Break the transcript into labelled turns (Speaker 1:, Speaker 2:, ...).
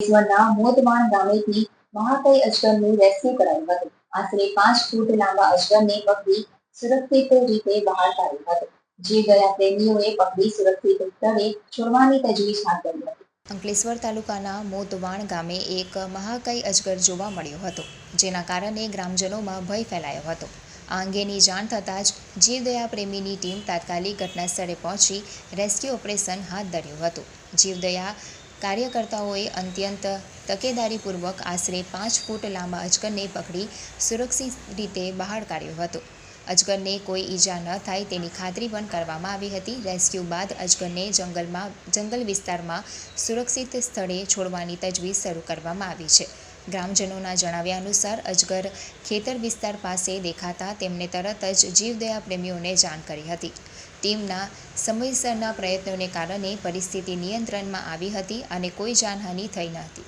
Speaker 1: અંકલેશ્વરના મોદવાણ ગામેથી મહાકાય અજગરનું રેસ્ક્યુ કરાયું હતું. આશરે પાંચ ફૂટ લાંબા અજગરને પકડી સુરક્ષિત રીતે બહાર કાઢ્યું હતું. જે ગયા પ્રેમીઓએ પકડી સુરક્ષિત સ્થળે છોડવાની તજવીજ હાથ ધરી હતી.
Speaker 2: અંકલેશ્વર તાલુકાના મોતવાણ ગામે એક મહાકાય અજગર જોવા મળ્યો હતો, જેના કારણે ગ્રામજનોમાં ભય ફેલાયો હતો. આ અંગેની જાણ થતાં જ જીવદયા પ્રેમીની ટીમ તાત્કાલિક ઘટના સ્થળે પહોંચી રેસ્ક્યુ ઓપરેશન હાથ ધર્યું હતું. જીવદયા કાર્યકર્તાઓએ અત્યંત તકેદારીપૂર્વક આશરે પાંચ ફૂટ લાંબા અજગરને પકડી સુરક્ષિત રીતે બહાર કાઢ્યો હતો. અજગરને કોઈ ઈજા ન થાય તેની ખાતરી પણ કરવામાં આવી હતી. રેસ્ક્યુ બાદ અજગરને જંગલમાં, જંગલ વિસ્તારમાં સુરક્ષિત સ્થળે છોડવાની તજવીજ શરૂ કરવામાં આવી છે. ગ્રામજનોના જણાવ્યા અનુસાર અજગર ખેતર વિસ્તાર પાસે દેખાતા તેમણે તરત જ જીવદયા પ્રેમીઓને જાણ કરી હતી. ટીમના સમયસરના પ્રયત્નોને કારણે પરિસ્થિતિ નિયંત્રણમાં આવી હતી અને કોઈ જાનહાનિ થઈ ન હતી.